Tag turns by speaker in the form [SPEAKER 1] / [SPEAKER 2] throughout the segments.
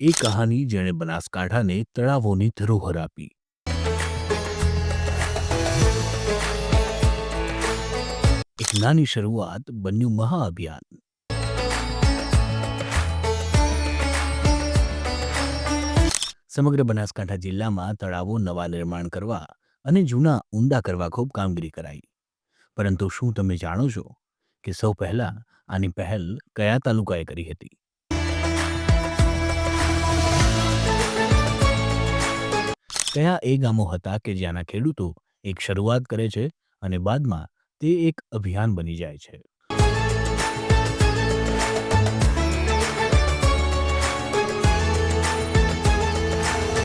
[SPEAKER 1] એ કહાની જેણે બનાસકાંઠાને તળાવોની ધરોહર આપી. એક નાની શરૂઆત બન્યું મહાઅભિયાન. સમગ્ર બનાસકાંઠા જિલ્લામાં તળાવો નવા નિર્માણ કરવા અને જૂના ઊંડા કરવા ખૂબ કામગીરી કરાઈ. પરંતુ શું તમે જાણો છો કે સૌ પહેલા આની પહેલ કયા તાલુકાએ કરી હતી? કયા એ ગામો હતા કે જ્યાંના ખેડૂતો એક શરૂઆત કરે છે અને બાદમાં તે એક અભિયાન બની જાય છે?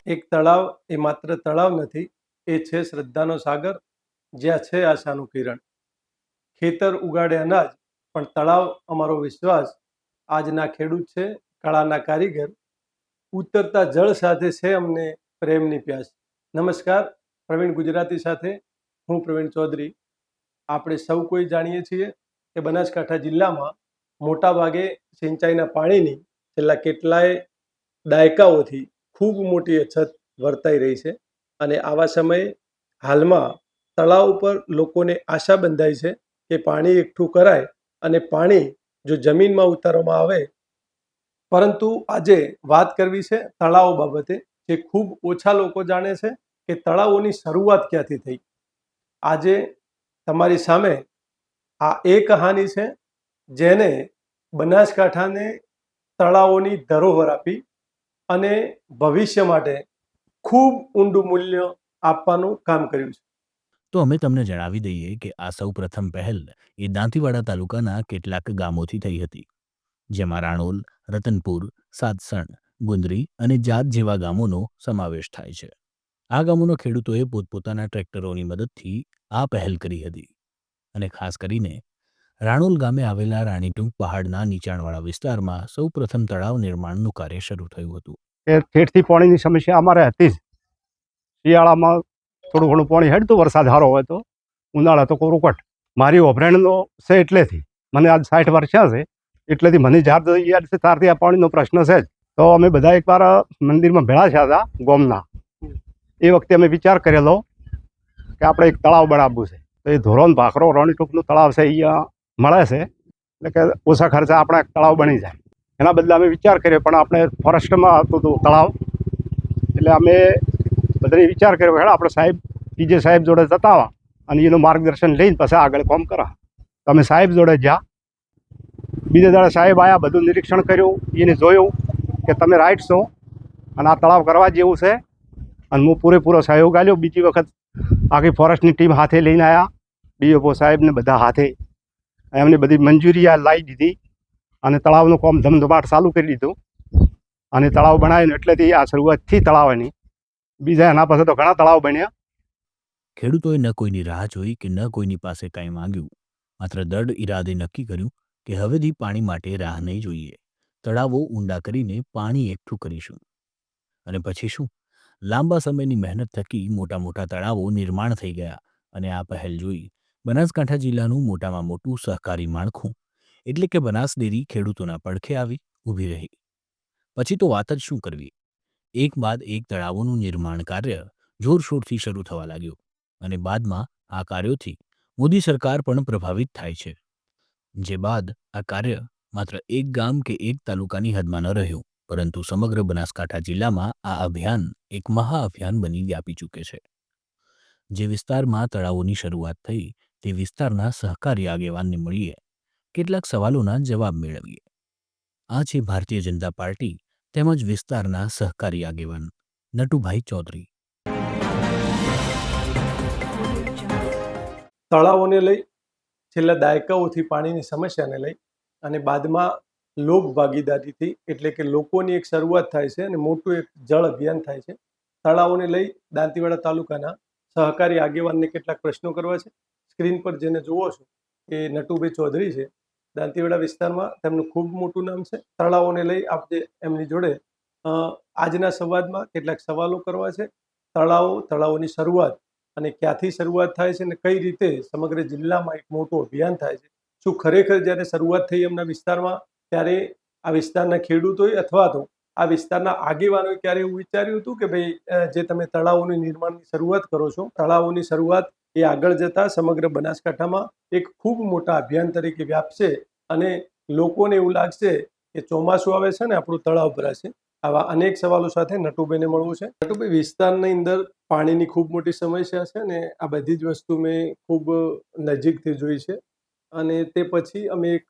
[SPEAKER 2] એક તળાવ, એ માત્ર તળાવ નથી, એ છે શ્રદ્ધાનો સાગર, જ્યાં છે આશાનું કિરણ. ખેતર ઉગાડે અનાજ, પણ તળાવ અમારો વિશ્વાસ, આજના ખેડૂત છે, કળાના કારીગર. ઉતરતા જળ સાથે છે અમને પ્રેમની પ્યાસ. નમસ્કાર, પ્રવીણ ગુજરાતી સાથે, હું પ્રવીણ ચૌધરી. આપણે સૌ કોઈ જાણીએ છીએ કે બનાસકાંઠા જિલ્લામાં મોટા ભાગે સિંચાઈના પાણીની છેલ્લા કેટલાય દાયકાઓથી ખૂબ મોટી અછત વર્તાઈ રહી છે અને આવા સમયે હાલમાં તળાવ ઉપર લોકોને આશા બંધાઈ છે કે પાણી એકઠું કરાય અને પાણી જો જમીનમાં ઉતારવામાં આવે. પરંતુ આજે વાત કરવી છે તળાવો બાબતે. જે ખૂબ ઓછા લોકો જાણે છે કે તળાવોની શરૂઆત ક્યાંથી થઈ. આજે તમારી સામે આ એ કહાની છે જેને બનાસકાંઠાને તળાવોની ધરોહર આપી અને ભવિષ્ય માટે ખૂબ ઊંડું મૂલ્ય આપવાનું કામ કર્યું છે.
[SPEAKER 1] તો અમે તમને જણાવી દઈએ કે આ સૌ પ્રથમ પહેલ એ દાંતીવાડા તાલુકાના કેટલાક ગામોથી થઈ હતી, જેમાં રાણોલ, રતનપુર, સાતસણ ગુંદરી અને જાત જેવા ગામોનો સમાવેશ થાય છે. આ ગામોના ખેડૂતોએ પોતપોતાના ટ્રેક્ટરોની મદદથી આ પહેલ કરી હતી અને ખાસ કરીને રાણોલ ગામે આવેલા રાણીટૂંક પહાડના નીચાણવાળા વિસ્તારમાં સૌ પ્રથમ તળાવ નિર્માણનું કાર્ય શરૂ થયું હતું.
[SPEAKER 3] ઠેઠથી પાણીની સમસ્યા અમારે હતી જ. શિયાળામાં થોડું ઘણું પાણી હેડતું, વરસાદ સારો હોય તો. ઉનાળા તો કોરોકટ મારી ઓભરેણનો છે એટલેથી. મને આજ સાઠ વર્ષ છે. એટલેથી મને જાત યાદ છે, તારથી આ પાણીનો પ્રશ્ન છે જ. તો અમે બધા એકવાર મંદિરમાં ભેળા થયા હતા, ગોમના. એ વખતે અમે વિચાર કરેલો કે આપણે એક તળાવ બનાવવું છે. તો એ ધોરણ ભાખરો રણીટૂંકનું તળાવ છે અહીંયા મળે છે. એટલે કે ઓછા ખર્ચે આપણે તળાવ બની જાય. એના બદલે અમે વિચાર કર્યો, પણ આપણે ફોરેસ્ટમાં હતું હતું તળાવ. એટલે અમે બધાને વિચાર કર્યો, હેડા, આપણે સાહેબ પીજે સાહેબ જોડે જતા અને એનું માર્ગદર્શન લઈને પછી આગળ કોમ કરા. તો અમે સાહેબ જોડે જ્યાં. બીજા દાડે સાહેબ આવ્યા બધું નિરીક્ષણ કર્યું, એને જોયું. કે તમે રાઈટ છો અને આ તળાવ કરવા જેવું છે અને હું પૂરેપૂરો સહયોગ આલ્યો. બીજી વખત આખી ફોરેસ્ટની ટીમ હાથે લઈને આવ્યા ડીઓપો સાહેબને બધા હાથે. એમની બધી મંજૂરી આ લાવી દીધી અને તળાવનું કામ ધમધમાટ ચાલુ કરી દીધું. અને તળાવ બનાવ્યું એટલેથી આ શરૂઆતથી તળાવની બીજા એના પાસે તો ઘણા તળાવ બન્યા.
[SPEAKER 1] ખેડૂતોએ ન કોઈની રાહ જોઈ કે ન કોઈની પાસે કાંઈ માંગ્યું. માત્ર દઢ ઈરાદે નક્કી કર્યું કે હવેથી પાણી માટે રાહ નહીં જોઈએ. તળાવો ઊંડા કરીને પાણી એકઠું કરીશું. અને પછી શું? લાંબા સમયની મહેનત થકી મોટા મોટા તળાવો નિર્માણ થઈ ગયા અને આ પહેલ જોઈ બનાસકાંઠા જિલ્લાનું મોટામાં મોટું સહકારી માળખું, એટલે કે બનાસ ડેરી ખેડૂતોના પડખે આવી ઊભી રહી. પછી તો વાત જ શું કરવી? એક બાદ એક તળાવોનું નિર્માણ કાર્ય જોરશોરથી શરૂ થવા લાગ્યું અને બાદમાં આ કાર્યોથી મોદી સરકાર પણ પ્રભાવિત થાય છે. જે બાદ આ કાર્ય માત્ર એક ગામ કે એક તાલુકાની હદમાં ન રહ્યું, પરંતુ સમગ્ર બનાસકાંઠા જિલ્લામાં આ અભિયાન એક મહાઅભિયાન બની વ્યાપી ચૂકે છે. જે વિસ્તારમાં તળાવોની શરૂઆત થઈ, તે વિસ્તારના સહકારી આગેવાનને મળીએ, કેટલાક સવાલોના જવાબ મેળવીએ. આ છે ભારતીય જનતા પાર્ટી તેમજ વિસ્તારના સહકારી આગેવાન, નટુભાઈ ચૌધરી.
[SPEAKER 2] તળાવોને લઈ, છેલ્લા દાયકાઓથી પાણીની સમસ્યાને લઈ અને બાદમાં લોક ભાગીદારીથી એટલે કે લોકોની એક શરૂઆત થાય છે અને મોટું એક જળ અભિયાન થાય છે. તળાવોને લઈ દાંતીવાડા તાલુકાના સહકારી આગેવાનને કેટલાક પ્રશ્નો કરવા છે. સ્ક્રીન પર જેને જુઓ છો એ નટુભાઈ ચૌધરી છે. દાંતીવાડા વિસ્તારમાં તેમનું ખૂબ મોટું નામ છે. તળાવોને લઈ આપણે એમની જોડે આજના સંવાદમાં કેટલાક સવાલો કરવા છે. તળાવો તળાવોની શરૂઆત અને ક્યાંથી શરૂઆત થાય છે અને કઈ રીતે સમગ્ર જિલ્લામાં એક મોટું અભિયાન થાય છે શું ખરેખર જ્યારે શરૂઆત થઈ એમના વિસ્તારમાં, ત્યારે આ વિસ્તારના ખેડૂતોએ અથવા તો આ વિસ્તારના આગેવાનોએ ક્યારે એવું વિચાર્યું હતું કે ભાઈ જે તમે તળાવોની નિર્માણની શરૂઆત કરો છો, તળાવોની શરૂઆત એ આગળ જતા સમગ્ર બનાસકાંઠામાં એક ખૂબ મોટા અભિયાન તરીકે વ્યાપશે અને લોકોને એવું લાગશે કે ચોમાસું આવે છે ને આપણું તળાવ ભરાશે. આવા અનેક સવાલો સાથે નટુભાઈને મળવું છે. નટુભાઈ, વિસ્તારની અંદર પાણીની ખૂબ મોટી સમસ્યા છે ને આ બધી જ વસ્તુ મેં ખૂબ નજીકથી જોઈ છે. અને તે પછી અમે એક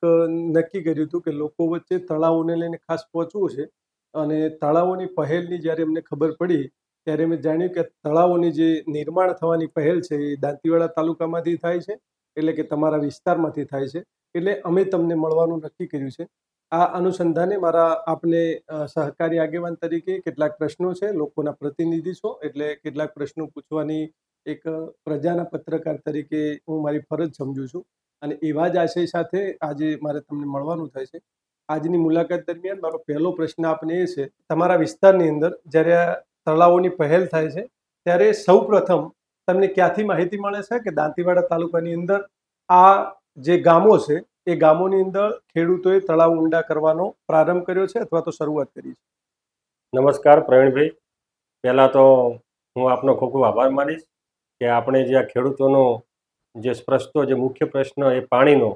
[SPEAKER 2] નક્કી કર્યું હતું કે લોકો વચ્ચે તળાવોને લઈને ખાસ પહોંચવું છે. અને તળાવોની પહેલની જ્યારે અમને ખબર પડી, ત્યારે મેં જાણ્યું કે તળાવોની જે નિર્માણ થવાની પહેલ છે એ દાંતીવાડા તાલુકામાંથી થાય છે, એટલે કે તમારા વિસ્તારમાંથી થાય છે. એટલે અમે તમને મળવાનું નક્કી કર્યું છે. આ અનુસંધાને મારા આપને સહકારી આગેવાન તરીકે કેટલાક પ્રશ્નો છે, લોકોના પ્રતિનિધિ છો, એટલે કેટલાક પ્રશ્નો પૂછવાની એક પ્રજાના પત્રકાર તરીકે હું મારી ફરજ સમજું છું. અને એવા જ આશય સાથે આજે મારે તમને મળવાનું થાય છે. આજની મુલાકાત દરમિયાન મારો પહેલો પ્રશ્ન આપને એ છે, તમારા વિસ્તારની અંદર જ્યારે આ તળાવોની પહેલ થાય છે, ત્યારે સૌ પ્રથમ તમને ક્યાંથી માહિતી મળે છે કે દાંતીવાડા તાલુકાની અંદર આ જે ગામો છે, એ ગામોની અંદર ખેડૂતોએ તળાવ ઊંડા કરવાનો પ્રારંભ કર્યો છે અથવા તો શરૂઆત કરી છે?
[SPEAKER 4] નમસ્કાર પ્રવીણભાઈ. પહેલાં તો હું આપનો ખૂબ ખૂબ આભાર માનીશ કે આપણે જે આ ખેડૂતોનો જે પ્રશ્નો જે મુખ્ય પ્રશ્ન એ પાણીનો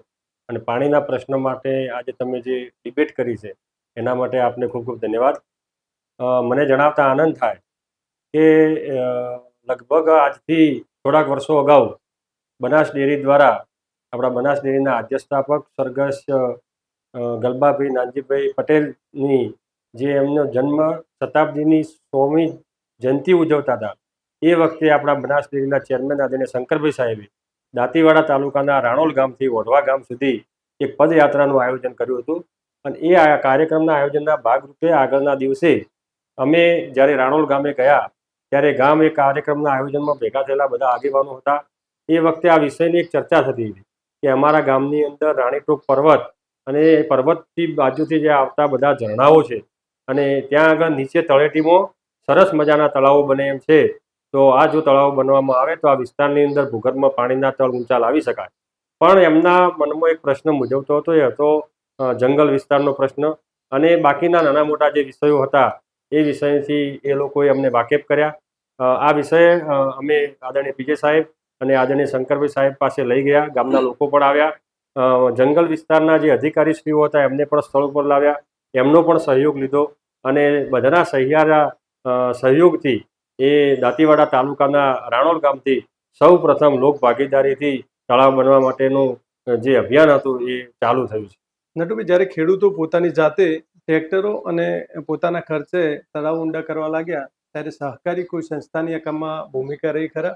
[SPEAKER 4] અને પાણીના પ્રશ્ન માટે આજે તમે જે ડિબેટ કરી છે, એના માટે આપને ખૂબ ખૂબ ધન્યવાદ. મને જણાવતા આનંદ થાય કે લગભગ આજથી થોડાક વર્ષો અગાઉ બનાસ ડેરી દ્વારા આપણા બનાસ ડેરીના આદ્ય સ્થાપક સરગસ ગલબાભાઈ નાનજીભાઈ પટેલની જે એમનો જન્મ શતાબ્દીની સોમી જયંતિ ઉજવતા હતા, એ વખતે આપણા બનાસ ડેરીના ચેરમેન આદરણીય શંકરભાઈ સાહેબે દાંતીવાડા તાલુકાના રાણોલ ગામથી વઢવા ગામ સુધી એક પદયાત્રાનું આયોજન કર્યું હતું. અને એ આ કાર્યક્રમના આયોજનના ભાગરૂપે આગળના દિવસે અમે જ્યારે રાણોલ ગામે ગયા, ત્યારે ગામ એ કાર્યક્રમના આયોજનમાં ભેગા થયેલા બધા આગેવાનો હતા. એ વખતે આ વિષયની એક ચર્ચા થતી હતી કે અમારા ગામની અંદર રાણીટોક પર્વત અને એ પર્વતથી બાજુથી જે આવતા બધા ઝરણાઓ છે અને ત્યાં આગળ નીચે તળેટીમાં સરસ મજાના તળાવો બને એમ છે. તો આ જો તળાવ બનવામાં આવે તો આ વિસ્તારની અંદર ભૂગર્ભમાં પાણીના તળ ઊંચા લાવી શકાય. પણ એમના મનમાં એક પ્રશ્ન મૂંઝવતો હતો, એ હતો જંગલ વિસ્તારનો પ્રશ્ન. અને બાકીના નાના મોટા જે વિષયો હતા, એ વિષયથી એ લોકોએ અમને વાકેફ કર્યા. આ વિષય અમે આદરણીય પીજે સાહેબ અને આદરણીય શંકરભાઈ સાહેબ પાસે લઈ ગયા. ગામના લોકો પણ આવ્યા. જંગલ વિસ્તારના જે અધિકારીશ્રીઓ હતા, એમને પણ સ્થળ ઉપર લાવ્યા. એમનો પણ સહયોગ લીધો. અને બધાના સહિયારા સહયોગથી એ દાંતીવાડા તાલુકાના રાણોલ ગામથી સૌ પ્રથમ લોક ભાગીદારીથી તળાવ બનવા માટેનું જે અભિયાન હતું એ ચાલુ થયું છે.
[SPEAKER 2] નટુભાઈ જ્યારે ખેડૂતો પોતાની જાતે ટ્રેક્ટરો અને પોતાના ખર્ચે તળાવ ઊંડા કરવા લાગ્યા ત્યારે સહકારી કોઈ સંસ્થાની આ કામમાં ભૂમિકા રહી ખરા?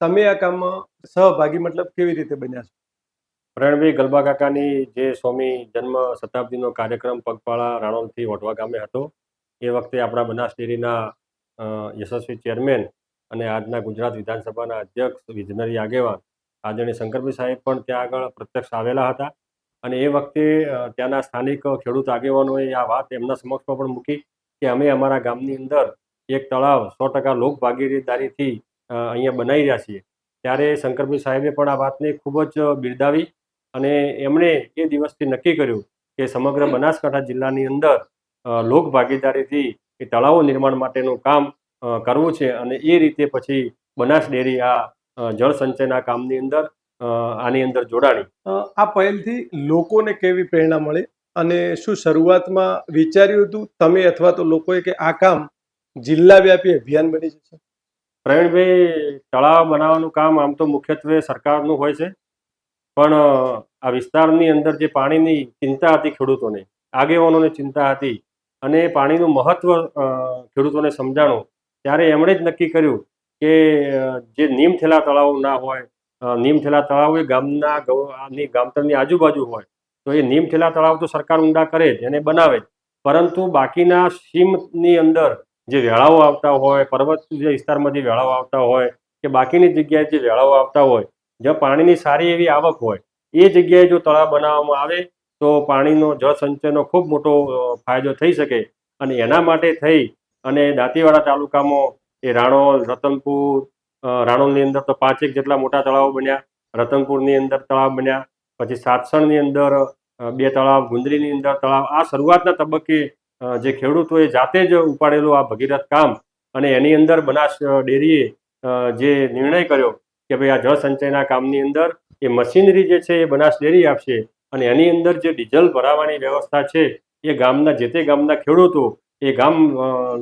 [SPEAKER 2] તમે આ કામમાં સહભાગી મતલબ કેવી રીતે બન્યા છો?
[SPEAKER 4] પ્રણભાઈ ગલબા કાકાની જે સ્વામી જન્મ શતાબ્દીનો કાર્યક્રમ પગપાળા રાણોલથી વઢવા ગામે હતો એ વખતે આપણા બનાસ ડેરીના યશસ્વી ચેરમેન અને આજના ગુજરાત વિધાનસભાના અધ્યક્ષ વિઝનરી આગેવાન આદરણીય શંકરભાઈ સાહેબ પણ ત્યાં આગળ પ્રત્યક્ષ આવેલા હતા. અને એ વખતે ત્યાંના સ્થાનિક ખેડૂત આગેવાનોએ આ વાત એમના સમક્ષમાં પણ મૂકી કે અમે અમારા ગામની અંદર એક તળાવ સો ટકા લોક ભાગીદારીથી અહીંયા બનાવી રહ્યા છીએ. ત્યારે શંકરભાઈ સાહેબે પણ આ વાતને ખૂબ જ બિરદાવી અને એમણે એ દિવસથી નક્કી કર્યું કે સમગ્ર બનાસકાંઠા જિલ્લાની અંદર લોકભાગીદારીથી લોક ભાગીદારીથી એ તળાવો નિર્માણ માટેનું કામ કરવું છે અને એ રીતે પછી બનાસ ડેરી આ જળ સંચયના કામની અંદર આની અંદર જોડાણી.
[SPEAKER 2] આ પહેલથી લોકોને કેવી પ્રેરણા મળી અને શું શરૂઆતમાં વિચાર્યું હતું તમે અથવા તો લોકોએ કે આ કામ જિલ્લા વ્યાપી અભિયાન બની જશે?
[SPEAKER 4] પ્રવીણભાઈ તળાવ બનાવવાનું કામ આમ તો મુખ્યત્વે સરકારનું હોય છે. પણ આ વિસ્તારની અંદર જે પાણીની ચિંતા હતી ખેડૂતોને આગેવાનોને ચિંતા હતી અને પાણીનું મહત્વ ખેડૂતોને સમજાણું, ત્યારે એમણે જ નક્કી કર્યું કે જે નીમ થેલા તળાવ ના હોય નીમ થેલા તળાવ એ ગામના ગામતરની આજુબાજુ હોય, તો એ નીમ થેલા તળાવ તો સરકાર ઊંડા કરે જ, એને બનાવે જ. પરંતુ બાકીના સીમની અંદર જે વેળાઓ આવતા હોય, પર્વત જે વિસ્તારમાં જે વેળાઓ આવતા હોય, કે બાકીની જગ્યાએ જે વેળાઓ આવતા હોય, જ્યાં પાણીની સારી એવી આવક હોય, એ જગ્યાએ જો તળાવ બનાવવામાં આવે તો પાણીનો, જળ સંચયનો ખૂબ મોટો ફાયદો થઈ શકે. અને એના માટે થઈ અને દાંતીવાડા તાલુકામાં એ રાણોલ, રતનપુર રાણોલની અંદર તો પાંચેક જેટલા મોટા તળાવો બન્યા. રતનપુરની અંદર તળાવ બન્યા. પછી સાતસણની અંદર બે તળાવ, ગુંદરીની અંદર તળાવ. આ શરૂઆતના તબક્કે જે ખેડૂતોએ જાતે જ ઉપાડેલું આ ભગીરથ કામ અને એની અંદર બનાસ ડેરીએ જે નિર્ણય કર્યો કે ભાઈ આ જળ સંચયના કામની અંદર એ મશીનરી જે છે એ બનાસ ડેરી આપશે. અને એની અંદર જે ડીઝલ ભરાવાની વ્યવસ્થા છે, એ ગામના જે તે ગામના ખેડૂતો એ ગામ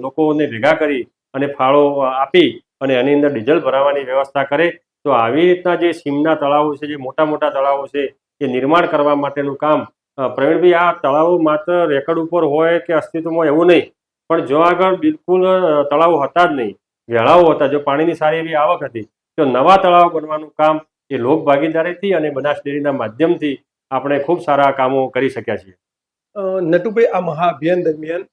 [SPEAKER 4] લોકોને ભેગા કરી અને ફાળો આપી અને એની અંદર ડીઝલ ભરાવાની વ્યવસ્થા કરે. તો આવી રીતના જે સીમના તળાવો છે, જે મોટા મોટા તળાવો છે, એ નિર્માણ કરવા માટેનું કામ પ્રવીણભાઈ, આ તળાવો માત્ર રેકર્ડ ઉપર હોય કે અસ્તિત્વમાં એવું નહીં. પણ જો આગળ બિલકુલ તળાવો હતા જ નહીં. વેળાઓ હતા, જો પાણીની સારી એવી આવક હતી, તો નવા તળાવ બનવાનું કામ એ લોક ભાગીદારીથી અને બનાસ ડેરીના માધ્યમથી આપણે ખૂબ સારા કામો કરી શક્યા છીએ.
[SPEAKER 2] નટુભાઈ આ મહાઅભિયાન દરમિયાન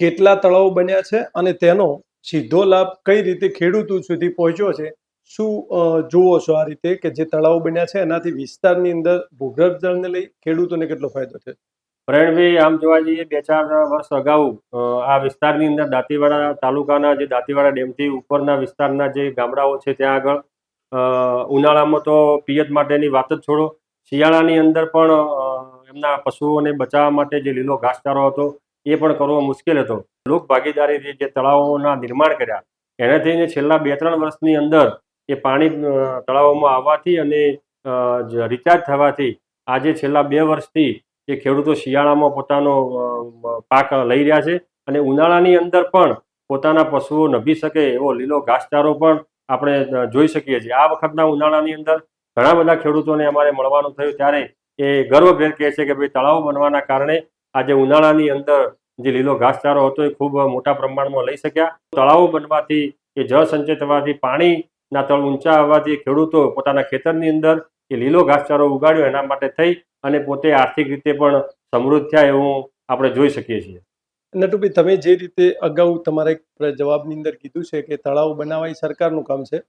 [SPEAKER 2] કેટલા તળાવો બન્યા છે અને તેનો સીધો લાભ કઈ રીતે ખેડૂતો સુધી પહોંચ્યો છે? શું જુઓ છો આ રીતે કે જે તળાવો બન્યા છે એનાથી વિસ્તારની અંદર ભૂગર્ભ જળને લઈ ખેડૂતોને કેટલો ફાયદો છે
[SPEAKER 4] પ્રવીણભાઈ આમ જોવા જઈએ બે ચાર વર્ષ અગાઉ આ વિસ્તારની અંદર દાંતીવાડા તાલુકાના જે દાંતીવાડા ડેમથી ઉપરના વિસ્તારના જે ગામડાઓ છે ત્યાં આગળ ઉનાળામાં તો પિયત માટેની વાત જ છોડો શિયાળાની અંદર પણ એમના પશુઓને બચાવવા માટે જે લીલો ઘાસચારો હતો, એ પણ કરવો મુશ્કેલ હતો. લોક ભાગીદારી જે તળાવોના નિર્માણ કર્યા એને થઈને છેલ્લા બે ત્રણ વર્ષની અંદર એ પાણી તળાવોમાં આવવાથી અને રિચાર્જ થવાથી આજે છેલ્લા બે વર્ષથી એ ખેડૂતો શિયાળામાં પોતાનો પાક લઈ રહ્યા છે અને ઉનાળાની અંદર પણ પોતાના પશુઓ નભી શકે એવો લીલો ઘાસચારો પણ આપણે જોઈ શકીએ છીએ. આ વખતના ઉનાળાની અંદર ઘણા બધા ખેડૂતોને અમારે મળવાનું થયું ત્યારે એ ગર્વભેર કહે છે કે ભાઈ તળાવ બનવાના કારણે આજે ઉનાળાની અંદર જે લીલો ઘાસચારો હતો એ ખૂબ મોટા પ્રમાણમાં લઈ શક્યા. તળાવો બનવાથી એ જળ સંચય થવાથી પાણીના તળ ઊંચા આવવાથી ખેડૂતો પોતાના ખેતરની અંદર એ લીલો ઘાસચારો ઉગાડ્યો એના માટે થઈ અને પોતે આર્થિક રીતે પણ સમૃદ્ધ થયા એવું આપણે જોઈ શકીએ છીએ.
[SPEAKER 2] નટુભાઈ તમે જે રીતે અગાઉ તમારે જવાબની અંદર કીધું છે કે તળાવ બનાવવા એ સરકારનું કામ છે.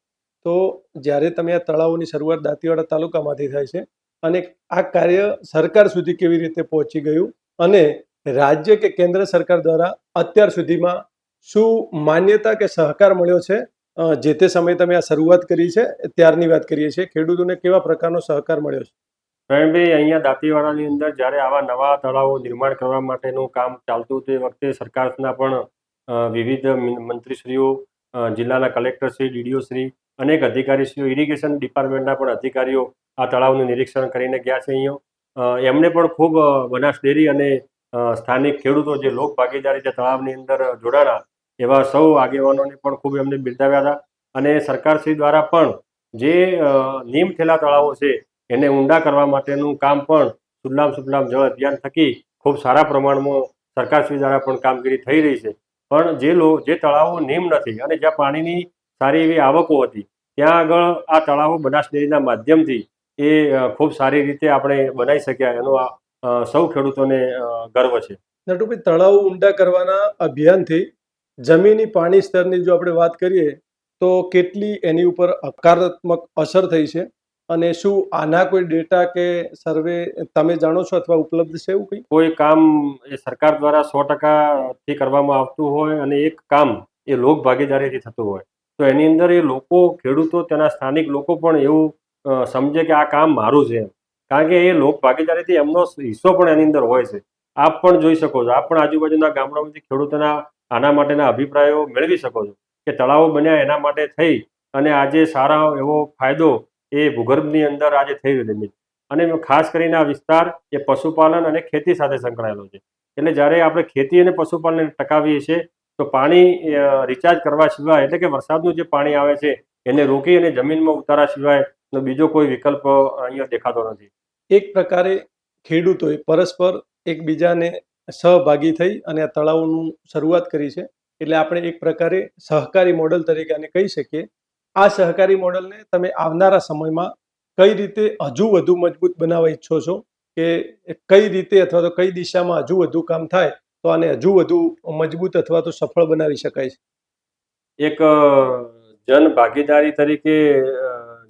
[SPEAKER 2] તો જ્યારે તમે આ તળાવોની શરૂઆત દાંતીવાડા તાલુકામાંથી થાય છે અને આ કાર્ય સરકાર સુધી કેવી રીતે પહોંચી ગયું અને રાજ્ય કે કેન્દ્ર સરકાર દ્વારા અત્યાર સુધીમાં શું માન્યતા કે સહકાર મળ્યો છે જે તે સમયે તમે આ શરૂઆત કરી છે, ત્યારની વાત કરીએ છીએ, ખેડૂતોને કેવા પ્રકારનો સહકાર મળ્યો છે?
[SPEAKER 4] પ્રવીણભાઈ અહીંયા દાંતીવાડાની અંદર જ્યારે આવા નવા તળાવો નિર્માણ કરવા માટેનું કામ ચાલતું તે વખતે સરકારના પણ વિવિધ મંત્રીશ્રીઓ જિલ્લાના કલેક્ટરશ્રી ડીડીઓશ્રી અનેક અધિકારીશ્રીઓ ઇરિગેશન ડિપાર્ટમેન્ટના પણ અધિકારીઓ આ તળાવનું નિરીક્ષણ કરીને ગયા છે અહીંયા. એમને પણ ખૂબ બનાસ ડેરી અને સ્થાનિક ખેડૂતો જે લોક ભાગીદારી જે તળાવની અંદર જોડાણા એવા સૌ આગેવાનોને પણ ખૂબ એમને બિરદાવ્યા હતા. અને સરકારશ્રી દ્વારા પણ જે નીમ થયેલા તળાવો છે એને ઊંડા કરવા માટેનું કામ પણ સુલામ સુલામ જળ અભિયાન થકી ખૂબ સારા પ્રમાણમાં સરકારશ્રી દ્વારા પણ કામગીરી થઈ રહી છે. પણ જે લો, જે તળાવો નીમ નથી અને જ્યાં પાણીની સારી એવી આવકો હતી ત્યાં આગળ આ તળાવો બનાસ ડેરીના માધ્યમથી એ ખૂબ સારી રીતે આપણે બનાવી શક્યા. એનો આ સૌ ખેડૂતોને ગર્વ છે.
[SPEAKER 2] નટુભાઈ તળાવ ઊંડા કરવાના અભિયાનથી જમીની પાણી સ્તરની જો આપણે વાત કરીએ તો કેટલી એની ઉપર હકારાત્મક અસર થઈ છે? અને શું આના કોઈ ડેટા કે સર્વે તમે જાણો છો અથવા ઉપલબ્ધ છે એવું કંઈ?
[SPEAKER 4] કોઈ કામ એ સરકાર દ્વારા સો ટકાથી કરવામાં આવતું હોય અને એક કામ એ લોક ભાગીદારીથી થતું હોય. તો એની અંદર એ લોકો, ખેડૂતો, તેના સ્થાનિક લોકો પણ એવું સમજે કે આ કામ મારું છે. કારણ કે એ લોક ભાગીદારીથી એમનો હિસ્સો પણ એની અંદર હોય છે આપ પણ જોઈ શકો છો આપ પણ આજુબાજુના ગામડાઓમાંથી ખેડૂતોના, આના માટેના અભિપ્રાયો મેળવી શકો છો કે તળાવો બન્યા એના માટે થઈ અને આજે સારા એવો ફાયદો એ ભૂગર્ભની અંદર આજે થઈ રહ્યો છે. અને ખાસ કરીને આ વિસ્તાર એ પશુપાલન અને ખેતી સાથે સંકળાયેલો છે એટલે જ્યારે આપણે ખેતી અને પશુપાલનને ટકાવીએ છીએ તો પાણી રિચાર્જ કરવા સિવાય એટલે કે વરસાદનું જે પાણી આવે છે, એને રોકી અને જમીનમાં ઉતારા સિવાય નો બીજો કોઈ વિકલ્પ અહીંયા દેખાતો નથી.
[SPEAKER 2] એક પ્રકારે ખેડૂતોએ પરસ્પર એકબીજાને સહભાગી થઈ અને આ તળાવોનું શરૂઆત કરી છે. એટલે આપણે એક પ્રકારે સહકારી મોડલ તરીકે આને કહી શકીએ. આ સહકારી મોડલને તમે આવનારા સમયમાં કઈ રીતે હજુ વધુ મજબૂત બનાવવા ઈચ્છો છો? કે કઈ રીતે અથવા તો કઈ દિશામાં હજુ વધુ કામ થાય? તો આને હજુ વધુ મજબૂત અથવા તો સફળ બનાવી શકાય છે.
[SPEAKER 4] એક જન ભાગીદારી તરીકે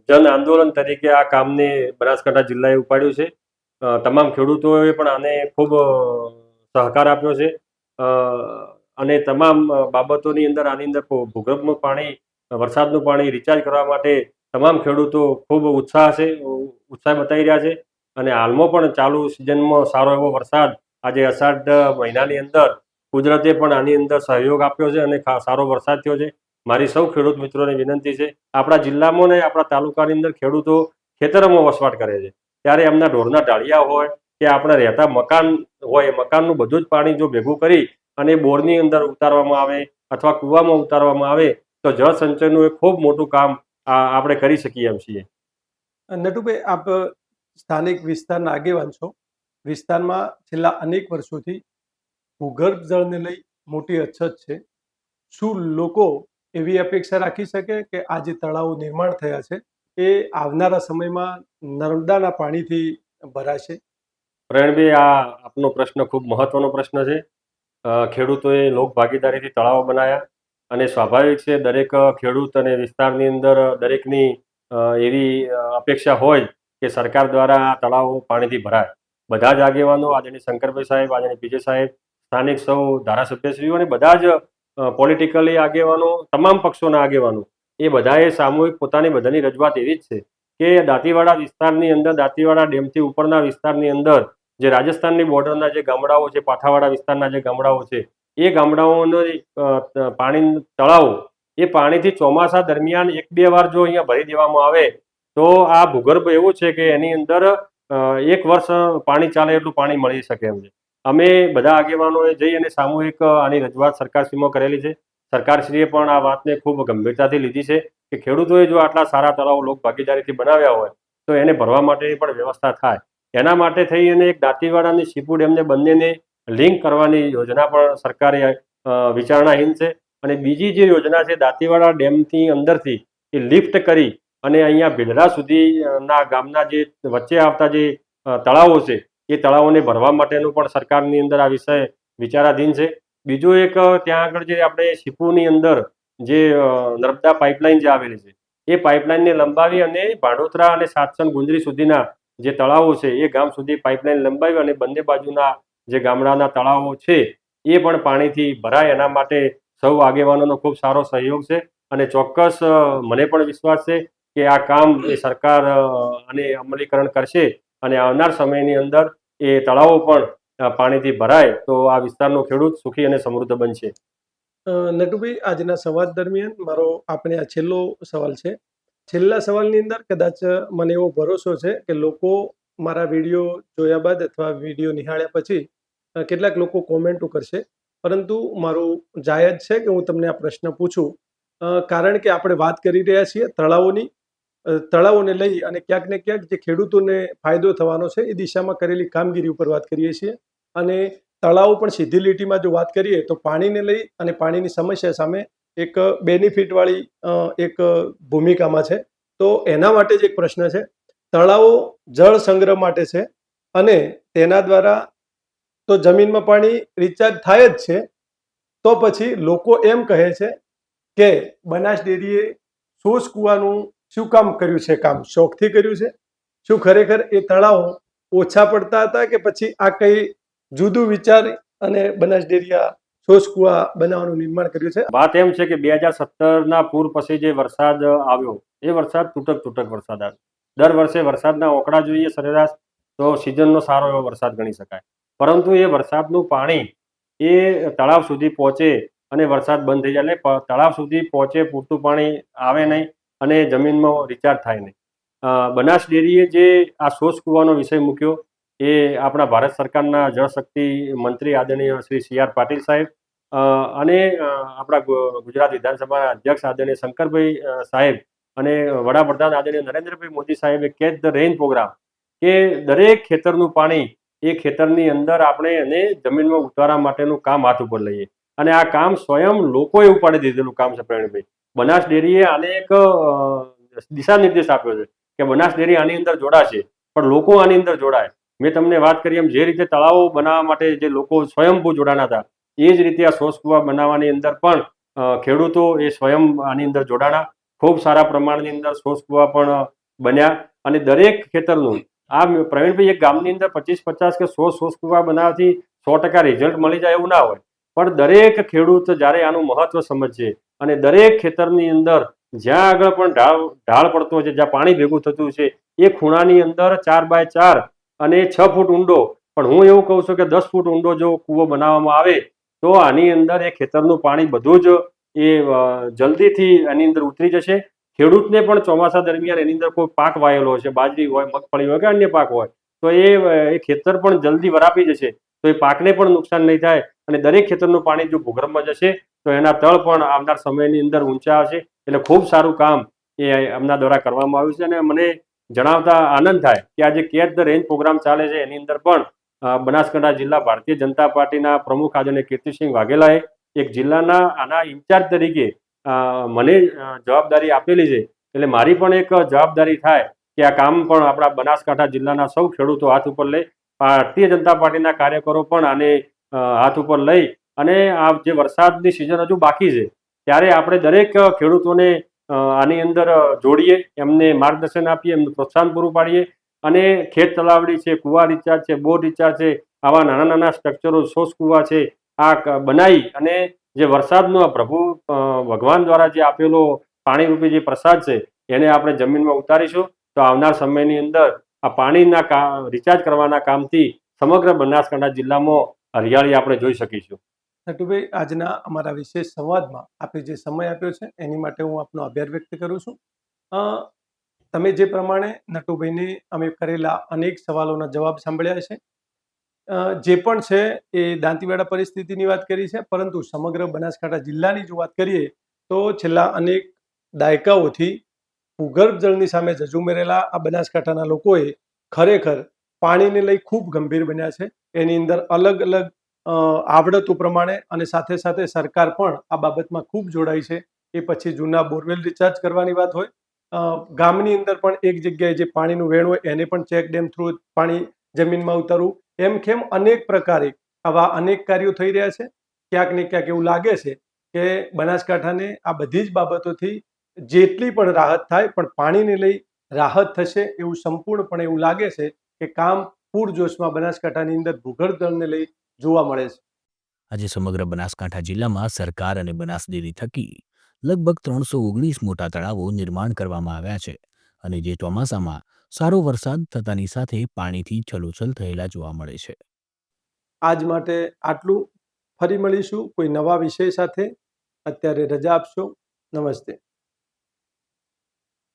[SPEAKER 4] જન આંદોલન તરીકે આ કામને બનાસકાંઠા જિલ્લાએ ઉપાડ્યું છે. તમામ ખેડૂતોએ પણ આને ખૂબ સહકાર આપ્યો છે. અને તમામ બાબતોની અંદર આની અંદર ભૂગર્ભનું પાણી, વરસાદનું પાણી રિચાર્જ કરવા માટે તમામ ખેડૂતો ખૂબ ઉત્સાહ છે ઉત્સાહ બતાવી રહ્યા છે. અને હાલમાં પણ ચાલુ સિઝનમાં સારો એવો વરસાદ આજે અષાઢ મહિનાની અંદર કુદરતે પણ આની અંદર સહયોગ આપ્યો છે અને સારો વરસાદ થયો છે. મારી સૌ ખેડૂત મિત્રોને વિનંતી છે, આપણા જિલ્લામાં ને આપણા તાલુકાની અંદર ખેડૂતો ખેતરોમાં વસવાટ કરે છે. ત્યારે એમના ઢોરના ઢાળિયા હોય કે આપણે રહેતા મકાન હોય મકાનનું બધું જ પાણી જો ભેગું કરી અને બોરની અંદર ઉતારવામાં આવે અથવા કૂવામાં ઉતારવામાં આવે, તો જળ સંચયનું એક ખૂબ મોટું કામ આપણે કરી શકીએ એમ છીએ.
[SPEAKER 2] નટુભાઈ, આપ સ્થાનિક વિસ્તારના આગેવાન છો. વિસ્તારમાં છેલ્લા અનેક વર્ષોથી ભૂગર્ભ જળને લઈ મોટી અછત છે. શું લોકો એવી અપેક્ષા રાખી શકે કે આ જે તળાવો નિર્માણ થયા છે, એ આવનારા સમયમાં નર્મદાના પાણીથી ભરાશે?
[SPEAKER 4] પ્રવીણભાઈ આ આપનો પ્રશ્ન ખૂબ મહત્વનો પ્રશ્ન છે. ખેડૂતોએ લોક ભાગીદારીથી તળાવો બનાવ્યા અને સ્વાભાવિક છે, દરેક ખેડૂત અને વિસ્તારની અંદર દરેકની એવી અપેક્ષા હોય કે સરકાર દ્વારા આ તળાવો પાણીથી ભરાય. બધા જ આગેવાનો, આદરણીય શંકરભાઈ સાહેબ, આદરણીય વિજય સાહેબ, સ્થાનિક સૌ ધારાસભ્યશ્રીઓ અને બધા જ પોલિટિકલી આગેવાનો, તમામ પક્ષોના આગેવાનો, એ બધાએ સામૂહિક પોતાની બધાની રજૂઆત એવી જ છે કે દાંતીવાડા વિસ્તારની અંદર, દાંતીવાડા ડેમથી ઉપરના વિસ્તારની અંદર જે રાજસ્થાનની બોર્ડરના જે ગામડાઓ છે, પાથાવાડા વિસ્તારના જે ગામડાઓ છે, એ ગામડાઓનો પાણી તળાવો, એ પાણીથી ચોમાસા દરમિયાન એક બે વાર જો અહીંયા ભરી દેવામાં આવે, તો આ ભૂગર્ભ એવું છે કે એની અંદર એક વર્ષ પાણી ચાલે એટલું પાણી મળી શકે એમ છે. અમે બધા આગેવાનોએ જઈ અને સામૂહિક આની રજૂઆત સરકારશ્રીમાં કરેલી છે. સરકારશ્રીએ પણ આ વાતને ખૂબ ગંભીરતાથી લીધી છે કે ખેડૂતોએ જો આટલા સારા તળાવો લોક ભાગીદારીથી બનાવ્યા હોય, તો એને ભરવા માટેની પણ વ્યવસ્થા થાય. એના માટે થઈ અને એક દાંતીવાડાની સીપુ ડેમને બંનેને લિંક કરવાની યોજના પણ સરકારે વિચારણાહીન છે. અને બીજી જે યોજના છે દાંતીવાડા ડેમથી અંદરથી એ લિફ્ટ કરી અને અહીંયા ભીલરા સુધીના ગામના જે વચ્ચે આવતા જે તળાવો છે, એ તળાવોને ભરવા માટેનું પણ સરકારની અંદર આ વિષય વિચારાધીન છે. બીજું એક, ત્યાં આગળ જે આપણે શિપુની અંદર જે નર્મદા પાઇપલાઇન જે આવેલી છે, એ પાઇપલાઇનને લંબાવી અને ભાડોતરા અને સાતસન ગુંજરી સુધીના જે તળાવો છે, એ ગામ સુધી પાઇપલાઇન લંબાવી અને બંને બાજુના જે ગામડાના તળાવો છે, એ પણ પાણીથી ભરાય. એના માટે સૌ આગેવાનોનો ખૂબ સારો સહયોગ છે અને ચોક્કસ મને પણ વિશ્વાસ છે કે આ કામ એ સરકાર અને અમલીકરણ કરશે અને આવનાર સમયની અંદર એ તળાવો પણ પાણીથી ભરાય, તો આ વિસ્તારનો ખેડૂત સુખી અને સમૃદ્ધ બનશે.
[SPEAKER 2] નટુભાઈ, આજના સંવાદ દરમિયાન મારો આપણે આ છેલ્લો સવાલ છે. છેલ્લા સવાલની અંદર કદાચ મને એવો ભરોસો છે કે લોકો મારા વીડિયો જોયા બાદ અથવા વીડિયો નિહાળ્યા પછી કેટલાક લોકો કોમેન્ટો કરશે. પરંતુ મારું જાયજ છે કે હું તમને આ પ્રશ્ન પૂછું. કારણ કે આપણે વાત કરી રહ્યા છીએ તળાવોની તળાવોને લઈ અને ક્યાંક ને ક્યાંક જે ખેડૂતોને ફાયદો થવાનો છે, એ દિશામાં કરેલી કામગીરી ઉપર વાત કરીએ છીએ. અને તળાવો પણ સીધી લીટીમાં જો વાત કરીએ, તો પાણીને લઈ અને પાણીની સમસ્યા સામે એક બેનિફિટવાળી એક ભૂમિકામાં છે. તો એના માટે જ એક પ્રશ્ન છે. તળાવો જળ સંગ્રહ માટે છે અને તેના દ્વારા તો જમીનમાં પાણી રિચાર્જ થાય જ છે. તો પછી લોકો એમ કહે છે કે બનાસ ડેરીએ સોસ કૂવાનું શું કામ કર્યું છે કામ? શોખથી કર્યું છે? શું ખરેખર એ તળાવો ઓછા પડતા હતા કે પછી આ કઈ જુદું વિચાર અને બનાસ ડેરી આ બનાવવાનું નિર્માણ કર્યું છે?
[SPEAKER 4] વાત એમ છે કે બે હજાર સત્તરના પૂર પછી જે વરસાદ આવ્યો, એ વરસાદ તૂટક તૂટક વરસાદ આવ્યો. દર વર્ષે વરસાદના ઓકડા જોઈએ સરેરાશ, તો સિઝનનો સારો એવો વરસાદ ગણી શકાય. પરંતુ એ વરસાદનું પાણી એ તળાવ સુધી પહોંચે અને વરસાદ બંધ થઈ જાય એટલે તળાવ સુધી પહોંચે પૂરતું પાણી આવે નહીં. અને જમીનમાં રિચાર્જ થાય નહીં. બનાસ ડેરીએ જે આ સોસ કૂવાનો વિષય મૂક્યો એ આપણા ભારત સરકારના જળશક્તિ મંત્રી આદરણીય શ્રી સી આર પાટીલ સાહેબ અને આપણા ગુજરાત વિધાનસભાના અધ્યક્ષ આદરણીય શંકરભાઈ સાહેબ અને વડાપ્રધાન આદરણીય નરેન્દ્રભાઈ મોદી સાહેબે કેચ ધ રેઇન પ્રોગ્રામ કે દરેક ખેતરનું પાણી એ ખેતરની અંદર આપણે એને જમીનમાં ઉતારવા માટેનું કામ હાથ ઉપર લઈએ. અને આ કામ સ્વયં લોકોએ ઉપાડી દીધેલું કામ છે પ્રવીણભાઈ. બનાસ ડેરીએ આને એક દિશા નિર્દેશ આપ્યો છે કે બનાસ ડેરી આની અંદર જોડાશે, પણ લોકો આની અંદર જોડાય. મેં તમને વાત કરી એમ જે રીતે તળાવો બનાવવા માટે જે લોકો સ્વયંભૂ જોડાણા હતા, એ જ રીતે આ સોસ કુવા બનાવવાની અંદર પણ ખેડૂતો એ સ્વયં આની અંદર જોડાણા. ખૂબ સારા પ્રમાણની અંદર સોસ કુવા પણ બન્યા અને દરેક ખેતરનું, આ પ્રવીણભાઈ એક ગામની અંદર પચીસ પચાસ કે સો સોસ કુવા બનાવવાથી સો ટકા રિઝલ્ટ મળી જાય એવું ના હોય. પણ દરેક ખેડૂત જ્યારે આનું મહત્વ સમજશે અને દરેક ખેતરની અંદર જ્યાં આગળ પણ ઢાળ ઢાળ પડતો છે, જ્યાં પાણી ભેગું થતું છે, એ ખૂણાની અંદર ચાર બાય ચાર અને છ ફૂટ ઊંડો, પણ હું એવું કહું છું કે દસ ફૂટ ઊંડો જો કૂવો બનાવવામાં આવે, તો આની અંદર એ ખેતરનું પાણી બધું જ એ જલ્દીથી એની અંદર ઉતરી જશે. ખેડૂતને પણ ચોમાસા દરમિયાન એની અંદર કોઈ પાક વાયેલો હશે, બાજરી હોય, મગફળી હોય કે અન્ય પાક હોય, તો એ ખેતર પણ જલ્દી વરાપી જશે, તો એ પાકને પણ નુકસાન નહીં થાય. અને દરેક ખેતરનું પાણી જો ભૂગર્ભમાં જશે, તો એના તળ પણ આવનાર સમયની અંદર ઊંચા હશે એટલે ખૂબ સારું કામ એ એમના દ્વારા કરવામાં આવ્યું છે અને મને જણાવતા આનંદ થાય કે આ જે કેચ ધ રેન્જ પ્રોગ્રામ ચાલે છે. એની અંદર પણ બનાસકાંઠા જિલ્લા ભારતીય જનતા પાર્ટીના પ્રમુખ આદરણીય કીર્તિસિંહ વાઘેલાએ એક જિલ્લાના આના ઇન્ચાર્જ તરીકે મને જવાબદારી આપેલી છે. એટલે મારી પણ એક જવાબદારી થાય કે આ કામ પણ આપણા બનાસકાંઠા જિલ્લાના સૌ ખેડૂતો હાથ ઉપર લે. ભારતીય જનતા પાર્ટીના કાર્યકરો પણ આને હાથ ઉપર લઈ અને આ જે વરસાદની સિઝન હજુ બાકી છે, ત્યારે આપણે દરેક ખેડૂતોને આની અંદર જોડીએ, એમને માર્ગદર્શન આપીએ, એમને પ્રોત્સાહન પૂરું પાડીએ અને ખેત તલાવડી છે, કુવા રિચાર્જ છે, બોર રિચાર્જ છે, આવા નાના નાના સ્ટ્રક્ચરો સોસ કુવા છે, આ બનાવી અને જે વરસાદનો પ્રભુ ભગવાન દ્વારા જે આપેલો પાણીરૂપી જે પ્રસાદ છે, એને આપણે જમીનમાં ઉતારીશું. તો આવનાર સમયની અંદર આ પાણીના રિચાર્જ કરવાના કામથી સમગ્ર બનાસકાંઠા જિલ્લામાં હરિયાળી આપણે જોઈ શકીશું.
[SPEAKER 2] નટુભાઈ, આજના અમારા વિશેષ સંવાદમાં આપે જે સમય આપ્યો છે, એની માટે હું આપનો આભાર વ્યક્ત કરું છું. તમે જે પ્રમાણે નટુભાઈને અમે કરેલા અનેક સવાલોના જવાબ સાંભળ્યા છે જે પણ છે એ દાંતીવાડા પરિસ્થિતિની વાત કરી છે, પરંતુ સમગ્ર બનાસકાંઠા જિલ્લાની જો વાત કરીએ, તો છેલ્લા અનેક દાયકાઓથી ભૂગર્ભ જળની સામે ઝઝુમેરેલા આ બનાસકાંઠાના લોકોએ ખરેખર પાણીને લઈ ખૂબ ગંભીર બન્યા છે. એની અંદર અલગ અલગ આવડતું પ્રમાણે અને સાથે સાથે સરકાર પણ આ બાબતમાં ખૂબ જોડાઈ છે એ પછી જૂના બોરવેલ રિચાર્જ કરવાની વાત હોય ગામની અંદર પણ એક જગ્યાએ જે પાણીનું વેણ હોય એને પણ ચેક ડેમ થ્રુ પાણી જમીનમાં ઉતારવું. એમ કેમ અનેક પ્રકારે આવા અનેક કાર્યો થઈ રહ્યા છે. ક્યાંક ને ક્યાંક એવું લાગે છે કે બનાસકાંઠાને આ બધી જ બાબતોથી જેટલી પણ રાહત થાય પણ પાણીને લઈ રાહત થશે એવું સંપૂર્ણપણે એવું લાગે છે કે કામ પૂરજોશમાં બનાસકાંઠાની અંદર ભૂગર્ભ દળને લઈ જોવા મળે છે.
[SPEAKER 1] આજે સમગ્ર બનાસકાંઠા જિલ્લામાં સરકાર અને બનાસ ડેરી થકી લગભગ ત્રણસો ઓગણીસ મોટા તળાવો નિર્માણ કરવામાં આવ્યા છે અને જે ચોમાસામાં સારો વરસાદ થતાની સાથે પાણીથી છલોછલ થયેલા જોવા મળે છે.
[SPEAKER 2] આજ માટે આટલું. ફરી મળીશું કોઈ નવા વિષય સાથે. અત્યારે રજા આપશો. નમસ્તે.